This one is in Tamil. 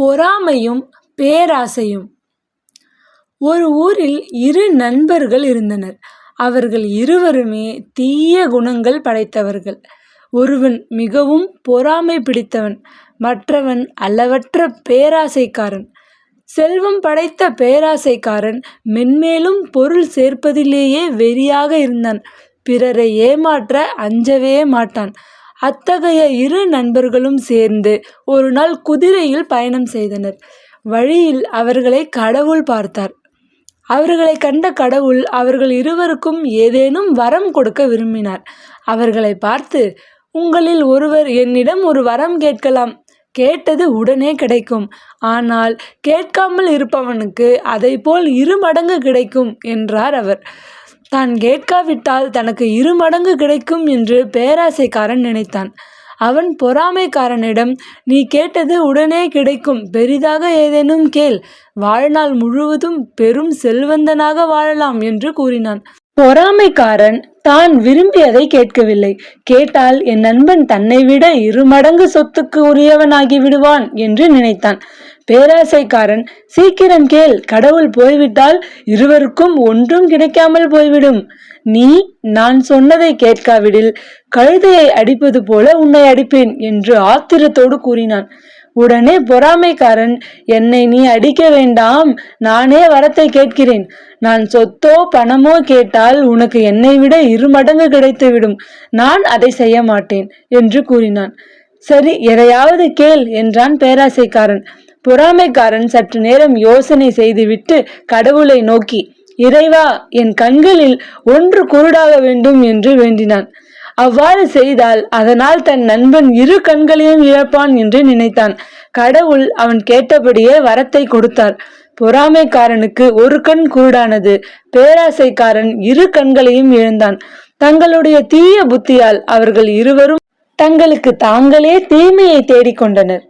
பொறாமையும் பேராசையும். ஒரு ஊரில் இரு நண்பர்கள் இருந்தனர். அவர்கள் இருவருமே தீய குணங்கள் படைத்தவர்கள். ஒருவன் மிகவும் பொறாமை பிடித்தவன் மற்றவன் அளவற்ற பேராசைக்காரன். செல்வம் படைத்த பேராசைக்காரன் மென்மேலும் பொருள் சேர்ப்பதிலேயே வெறியாக இருந்தான். பிறரை ஏமாற்ற அஞ்சவே மாட்டான். அத்தகைய இரு நண்பர்களும் சேர்ந்து ஒரு நாள் குதிரையில் பயணம் செய்தனர். வழியில் அவர்களை கடவுள் பார்த்தார். அவர்களை கண்ட கடவுள் அவர்கள் இருவருக்கும் ஏதேனும் வரம் கொடுக்க விரும்பினார். அவர்களை பார்த்து உங்களில் ஒருவர் என்னிடம் ஒரு வரம் கேட்கலாம். கேட்டது உடனே கிடைக்கும். ஆனால் கேட்காமல் இருப்பவனுக்கு அதைப்போல் இரு மடங்கு கிடைக்கும் என்றார் அவர். தான் கேட்காவிட்டால் தனக்கு இரு மடங்கு கிடைக்கும் என்று பேராசைக்காரன் நினைத்தான். அவன் பொறாமைக்காரனிடம் நீ கேட்டது உடனே கிடைக்கும். பெரிதாக ஏதேனும் கேள். வாழ்நாள் முழுவதும் பெரும் செல்வந்தனாக வாழலாம் என்று கூறினான். பொறாமைக்காரன் தான் விரும்பியதை கேட்கவில்லை. கேட்டால் என் நண்பன் தன்னை விட இரு மடங்கு சொத்துக்கு உரியவனாகி விடுவான் என்று நினைத்தான். பேராசைக்காரன் சீக்கிரம் கேள் கடவுள் போய்விட்டால் இருவருக்கும் ஒன்றும் கிடைக்காமல் போய்விடும். நீ நான் சொன்னதை கேட்காவிடில் கழுதையை அடிப்பது போல உன்னை அடிப்பேன் என்று ஆத்திரத்தோடு கூறினான். உடனே பொறாமைக்காரன் என்னை நீ அடிக்க வேண்டாம் நானே வரத்தை கேட்கிறேன். நான் சொத்தோ பணமோ கேட்டால் உனக்கு என்னை விட இரு மடங்கு கிடைத்துவிடும். நான் அதை செய்ய மாட்டேன் என்று கூறினான். சரி எதையாவது கேள் என்றான் பேராசைக்காரன். பொறாமைக்காரன் சற்று நேரம் யோசனை செய்துவிட்டு கடவுளை நோக்கி இறைவா என் கண்களில் ஒன்று குருடாக வேண்டும் என்று வேண்டினான். அவ்வாறு செய்தால் அதனால் தன் நண்பன் இரு கண்களையும் இழப்பான் என்று நினைத்தான். கடவுள் அவன் கேட்டபடியே வரத்தை கொடுத்தார். பொறாமைக்காரனுக்கு ஒரு கண் குருடானது பேராசைக்காரன் இரு கண்களையும் இழந்தான். தங்களுடைய தீய புத்தியால் அவர்கள் இருவரும் தங்களுக்கு தாங்களே தீமையை தேடிக்கொண்டனர்.